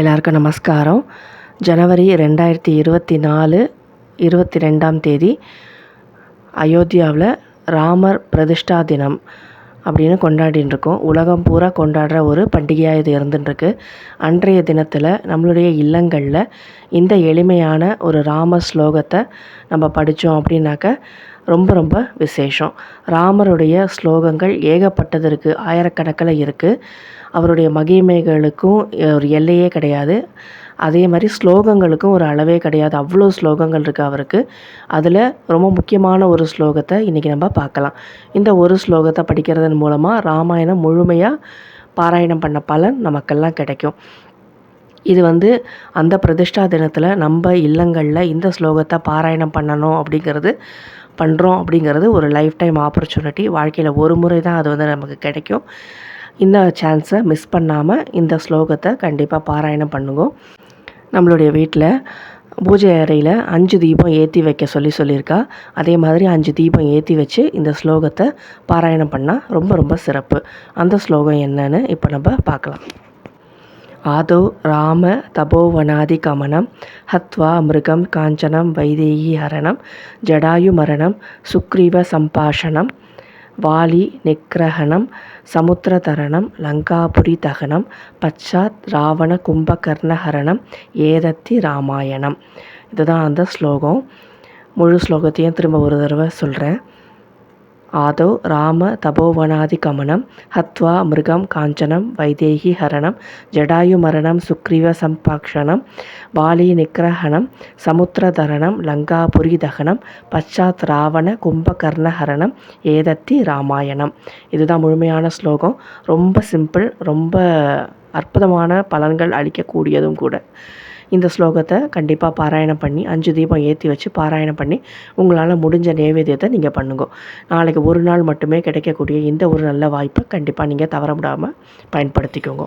எல்லாருக்கும் நமஸ்காரம். ஜனவரி ரெண்டாயிரத்தி இருபத்தி நாலு இருபத்தி ரெண்டாம் தேதி அயோத்தியாவில் ராமர் பிரதிஷ்டா தினம். அப்படின்னு கொண்டாடின்னு இருக்கோம் உலகம் பூரா கொண்டாடுற ஒரு பண்டிகையாக இது இருந்துட்டுருக்கு அன்றைய தினத்தில் நம்மளுடைய இல்லங்களில் இந்த எளிமையான ஒரு ராம ஸ்லோகத்தை நம்ம படித்தோம் அப்படின்னாக்க ரொம்ப ரொம்ப விசேஷம். ராமருடைய ஸ்லோகங்கள் ஏகப்பட்டது இருக்குது ஆயிரக்கணக்கில் இருக்குது அவருடைய மகிமைகளுக்கும் ஒரு எல்லையே கிடையாது. அதே மாதிரி ஸ்லோகங்களுக்கும் ஒரு அளவே கிடையாது. அவ்வளோ ஸ்லோகங்கள் இருக்குது அவருக்கு. அதில் ரொம்ப முக்கியமான ஒரு ஸ்லோகத்தை இன்றைக்கி நம்ம பார்க்கலாம். இந்த ஒரு ஸ்லோகத்தை படிக்கிறதன் மூலமாக ராமாயணம் முழுமையாக பாராயணம் பண்ண பலன் நமக்கெல்லாம் கிடைக்கும். இது வந்து அந்த பிரதிஷ்டா தினத்தில் நம்ம இல்லங்களில் இந்த ஸ்லோகத்தை பாராயணம் பண்ணணும் அப்படிங்கிறது பண்ணுறோம் அப்படிங்கிறது ஒரு லைஃப் டைம் ஆப்பர்ச்சுனிட்டி. வாழ்க்கையில் ஒரு முறை தான் அது வந்து நமக்கு கிடைக்கும். இந்த சான்ஸை மிஸ் பண்ணாமல் இந்த ஸ்லோகத்தை கண்டிப்பாக பாராயணம் பண்ணுங்க. நம்மளுடைய வீட்டில் பூஜை அறையில் அஞ்சு தீபம் ஏற்றி வைக்க சொல்லி சொல்லியிருக்கா. அதே மாதிரி அஞ்சு தீபம் ஏற்றி வச்சு இந்த ஸ்லோகத்தை பாராயணம் பண்ணால் ரொம்ப ரொம்ப சிறப்பு. அந்த ஸ்லோகம் என்னன்னு இப்போ நம்ம பார்க்கலாம். ஆதோ ராம தபோவனாதி கமனம் ஹத்வா மிருகம் காஞ்சனம் வைதேகி ஹரணம் ஜடாயு மரணம் சுக்ரீவ சம்பாஷணம் வாலி நிக்கிரகணம் சமுத்திரதரணம் லங்காபுரி தகனம் பச்சாத் ராவண கும்பகர்ணஹரணம் ஏதத்தி ராமாயணம். இதுதான் அந்த ஸ்லோகம். முழு ஸ்லோகத்தையும் திரும்ப ஒரு தடவை சொல்கிறேன் ஆதோ ராம தபோவனாதி கமனம் ஹத்வா மிருகம் காஞ்சனம் வைதேகி ஹரணம் ஜடாயு மரணம் சுக்ரீவ சம்பாக்ஷணம் வாலி நிக்ரஹணம் சமுத்திரதரணம் லங்காபுரி தகனம் பச்சாத் ராவண கும்பகர்ணஹரணம் ஏதத்தி ராமாயணம். இதுதான் முழுமையான ஸ்லோகம். ரொம்ப சிம்பிள் ரொம்ப அற்புதமான பலன்கள் அளிக்கக்கூடியதும் கூட. இந்த ஸ்லோகத்தை கண்டிப்பாக பாராயணம் பண்ணி அஞ்சு தீபம் ஏற்றி வச்சு பாராயணம் பண்ணி உங்களால் முடிஞ்ச நைவேத்தியத்தை நீங்கள் பண்ணுங்க. நாளைக்கு ஒரு நாள் மட்டுமே கிடைக்கக்கூடிய இந்த ஒரு நல்ல வாய்ப்பை கண்டிப்பாக நீங்கள் தவற விடாமல் பயன்படுத்திக்கோங்க.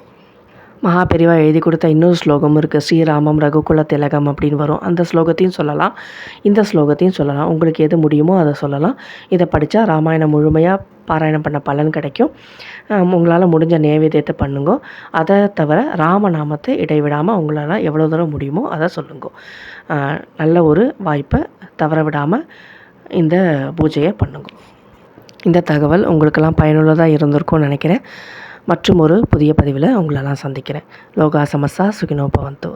மகா பெரிவா எழுதி கொடுத்த இன்னொரு ஸ்லோகமும் இருக்குது ஸ்ரீராமம் ரகுகுல திலகம் அப்படின்னு வரும். அந்த ஸ்லோகத்தையும் சொல்லலாம். இந்த ஸ்லோகத்தையும் சொல்லலாம். உங்களுக்கு எது முடியுமோ அதை சொல்லலாம். இதை படித்தா ராமாயணம் முழுமையாக பாராயணம் பண்ண பலன் கிடைக்கும். உங்களால் முடிஞ்ச நேவேதியத்தை பண்ணுங்க. அதை தவிர ராமநாமத்தை இடைவிடாமல் உங்களால் எவ்வளோ தூரம் முடியுமோ அதை சொல்லுங்க. நல்ல ஒரு வாய்ப்பை தவற விடாமல் இந்த பூஜையை பண்ணுங்க. இந்த தகவல் உங்களுக்கெல்லாம் பயனுள்ளதாக இருந்திருக்கும்னு நினைக்கிறேன். மற்றும் ஒரு புதிய பதிவில் உங்களெல்லாம் சந்திக்கிறேன். லோகா சமஸ்தா சுகினோ பவந்தோ